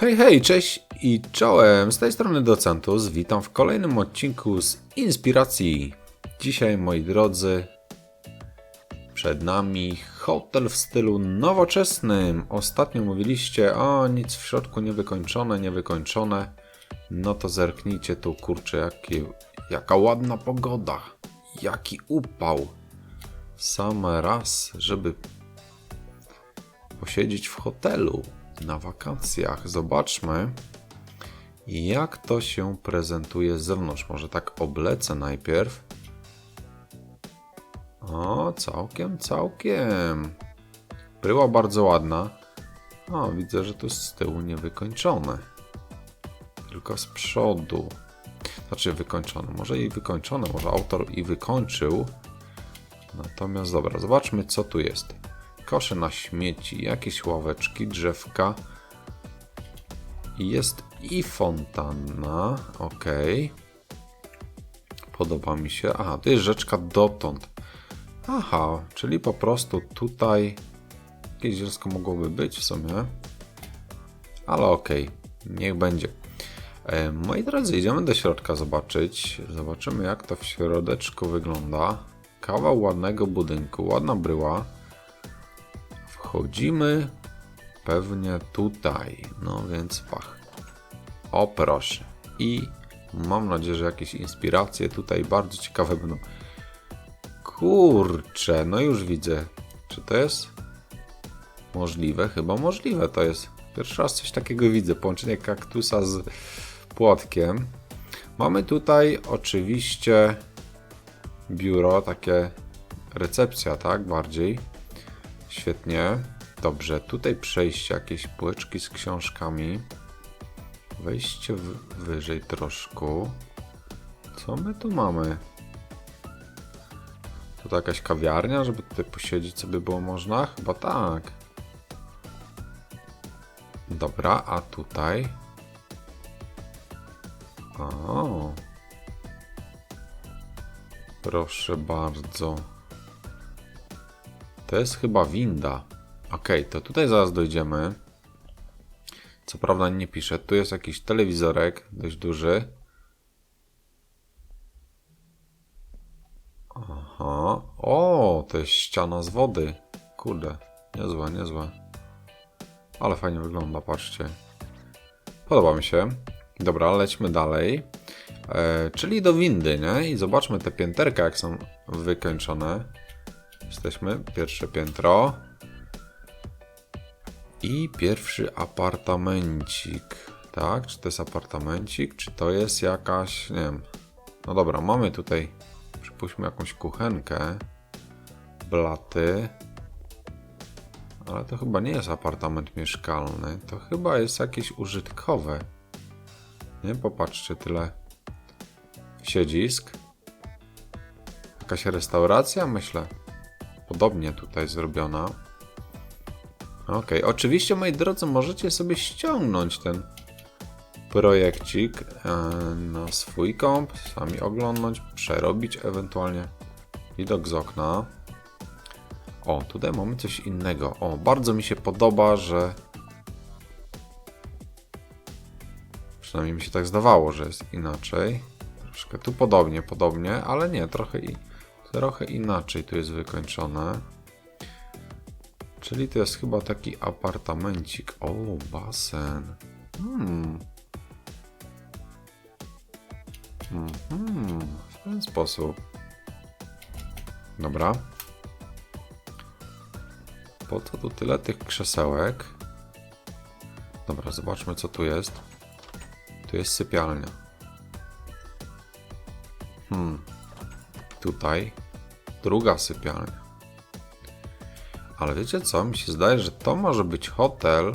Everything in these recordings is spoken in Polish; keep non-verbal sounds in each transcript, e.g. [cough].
Hej, hej, cześć i czołem, z tej strony Docentus. Witam w kolejnym odcinku z Inspiracji. Dzisiaj, moi drodzy, przed nami hotel w stylu nowoczesnym. Ostatnio mówiliście, o nic w środku niewykończone, niewykończone. No to zerknijcie tu, kurczę, jakie, jaka ładna pogoda, jaki upał. Sam raz, żeby posiedzieć w hotelu na wakacjach. Zobaczmy, jak to się prezentuje z zewnątrz. Może tak oblecę najpierw. O, całkiem, całkiem. Była bardzo ładna. O, widzę, że to z tyłu niewykończone. Tylko z przodu. Znaczy wykończone. Może i wykończone, może autor i wykończył. Natomiast dobra, zobaczmy co tu jest. Kosze na śmieci, jakieś ławeczki, drzewka. Jest i fontanna, ok. Podoba mi się. Aha, to jest rzeczka dotąd. Aha, czyli po prostu tutaj jakieś dziecko mogłoby być w sumie. Ale okej, niech będzie. E, moi drodzy, idziemy do środka zobaczyć. Zobaczymy jak to w środeczku wygląda. Kawał ładnego budynku, ładna bryła. Wchodzimy pewnie tutaj. No więc pach. O proszę. I mam nadzieję, że jakieś inspiracje tutaj bardzo ciekawe będą. Kurczę, no już widzę. Czy to jest możliwe? Chyba możliwe to jest. Pierwszy raz coś takiego widzę. Połączenie kaktusa z płotkiem. Mamy tutaj oczywiście biuro, takie recepcja, tak? Bardziej. Świetnie. Dobrze, tutaj przejście, jakieś półeczki z książkami. Wejście wyżej troszkę. Co my tu mamy? To jakaś kawiarnia, żeby tutaj posiedzieć sobie było można? Chyba tak. Dobra, a tutaj? O. Proszę bardzo. To jest chyba winda. Ok, to tutaj zaraz dojdziemy. Co prawda nie pisze. Tu jest jakiś telewizorek, dość duży. Aha. O, to jest ściana z wody. Kurde, niezłe, niezłe. Ale fajnie wygląda, patrzcie. Podoba mi się. Dobra, lećmy dalej. E, czyli do windy, nie? I zobaczmy te pięterka, jak są wykończone. Jesteśmy, pierwsze piętro. I pierwszy apartamencik. Tak, czy to jest apartamencik, czy to jest jakaś, nie wiem. No dobra, mamy tutaj, przypuśćmy jakąś kuchenkę. Blaty. Ale to chyba nie jest apartament mieszkalny. To chyba jest jakieś użytkowe. Nie, popatrzcie, tyle siedzisk. Jakaś restauracja, myślę. Podobnie tutaj zrobiona. Ok, oczywiście moi drodzy, możecie sobie ściągnąć ten projekcik e, na swój komp, sami oglądać, przerobić ewentualnie widok z okna. O, tutaj mamy coś innego. O, bardzo mi się podoba, że przynajmniej mi się tak zdawało, że jest inaczej. Troszkę tu podobnie, podobnie, ale nie, trochę, i, trochę inaczej tu jest wykończone. Czyli to jest chyba taki apartamencik. O, basen. Hmm. Mhm, w ten sposób. Dobra. Po co tu tyle tych krzesełek? Dobra, zobaczmy co tu jest. Tu jest sypialnia. Tutaj druga sypialnia. Ale wiecie co? Mi się zdaje, że to może być hotel.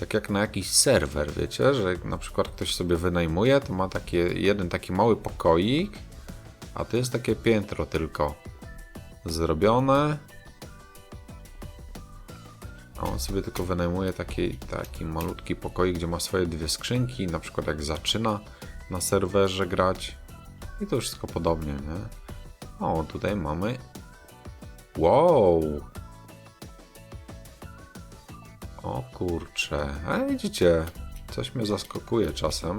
Tak jak na jakiś serwer, wiecie, że na przykład ktoś sobie wynajmuje, to ma takie, jeden taki mały pokoik, a to jest takie piętro tylko zrobione. A on sobie tylko wynajmuje taki, taki malutki pokoik, gdzie ma swoje dwie skrzynki, na przykład jak zaczyna na serwerze grać. I to wszystko podobnie, nie? O, tutaj mamy Wow! O kurcze. A widzicie, coś mnie zaskakuje czasem.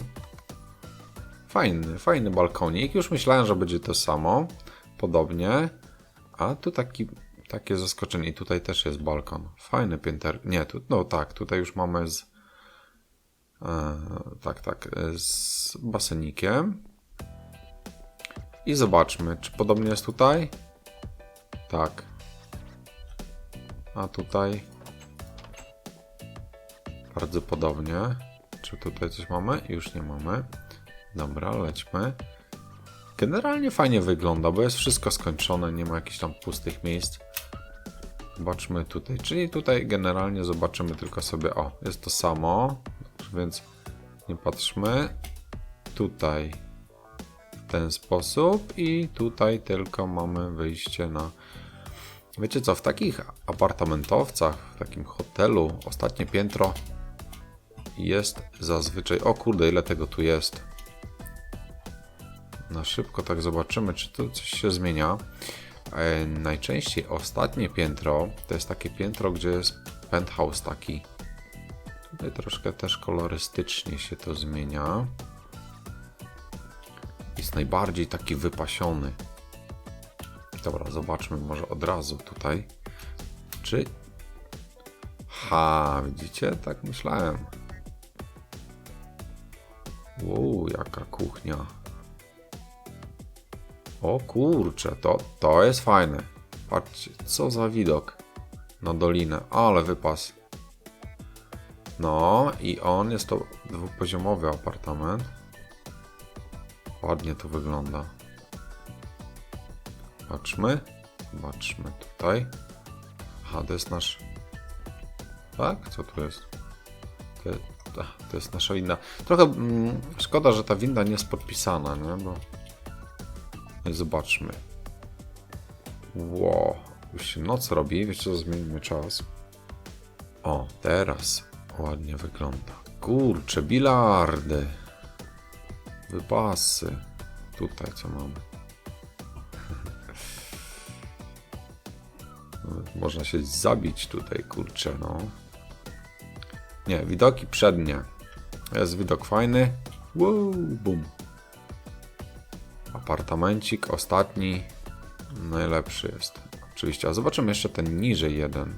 Fajny, fajny balkonik. Już myślałem, że będzie to samo. Podobnie. A tu taki, takie zaskoczenie. I tutaj też jest balkon. Fajny pięter. Nie, tu, no tak, tutaj już mamy z. E, tak, tak, e, z basenikiem. I zobaczmy, czy podobnie jest tutaj? Tak. A tutaj bardzo podobnie. Czy tutaj coś mamy? Już nie mamy. Dobra, lećmy. Generalnie fajnie wygląda, bo jest wszystko skończone, nie ma jakichś tam pustych miejsc. Zobaczmy tutaj, czyli tutaj generalnie zobaczymy tylko sobie, o, jest to samo, więc nie patrzmy. Tutaj ten sposób i tutaj tylko mamy wyjście na... Wiecie co, w takich apartamentowcach, w takim hotelu, ostatnie piętro jest zazwyczaj... O kurde, ile tego tu jest. Na szybko tak zobaczymy, czy tu coś się zmienia. E, najczęściej ostatnie piętro to jest takie piętro, gdzie jest penthouse taki. Tutaj troszkę też kolorystycznie się to zmienia. Jest najbardziej taki wypasiony. Dobra, zobaczmy może od razu tutaj. Czy. Ha, widzicie? Tak myślałem. Wow, jaka kuchnia. O kurczę, to, to jest fajne. Patrzcie, co za widok na dolinę, ale wypas. No i on jest to dwupoziomowy apartament. Ładnie to wygląda. Patrzmy. Patrzmy tutaj. Aha, to jest nasz... Tak? Co tu jest? To, to, jest nasza winda. Trochę mm, szkoda, że ta winda nie jest podpisana, nie? Bo... No Zobaczmy. Ło, już się noc robi, wiecie co, zmienimy czas. O, teraz ładnie wygląda. Kurcze, bilardy. Wypasy. Tutaj co mamy? [laughs] Można się zabić tutaj, kurczę, no. Nie, widoki przednie. Jest widok fajny. Wow, bum. Apartamencik, ostatni. Najlepszy jest. Oczywiście. A zobaczymy jeszcze ten niżej jeden.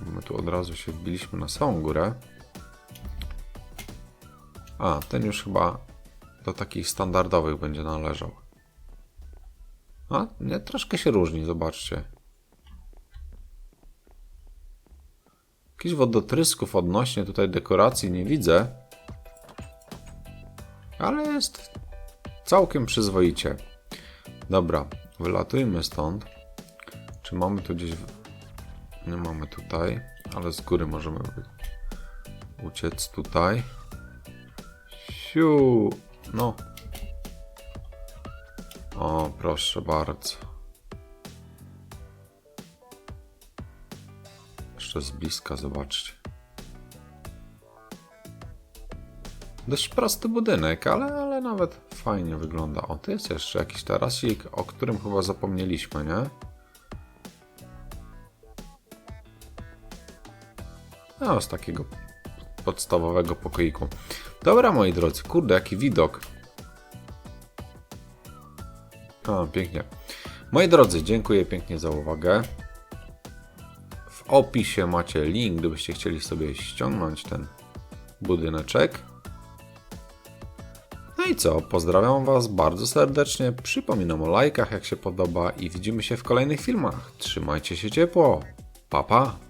My tu od razu się wbiliśmy na samą górę. A, ten już chyba do takich standardowych będzie należał. A, nie, troszkę się różni, zobaczcie. Jakichś wodotrysków odnośnie tutaj dekoracji nie widzę. Ale jest całkiem przyzwoicie. Dobra, wylatujmy stąd. Czy mamy tu gdzieś... Nie mamy tutaj, ale z góry możemy uciec tutaj. Siu, no. O, proszę bardzo. Jeszcze z bliska zobaczcie. Dość prosty budynek, ale, ale nawet fajnie wygląda. O, to jest jeszcze jakiś tarasik, o którym chyba zapomnieliśmy, nie? No, z takiego podstawowego pokoiku. Dobra, moi drodzy, kurde, jaki widok. A, pięknie. Moi drodzy, dziękuję pięknie za uwagę. W opisie macie link, gdybyście chcieli sobie ściągnąć ten budyneczek. No i co? Pozdrawiam Was bardzo serdecznie. Przypominam o lajkach, jak się podoba, i widzimy się w kolejnych filmach. Trzymajcie się ciepło. Pa, pa.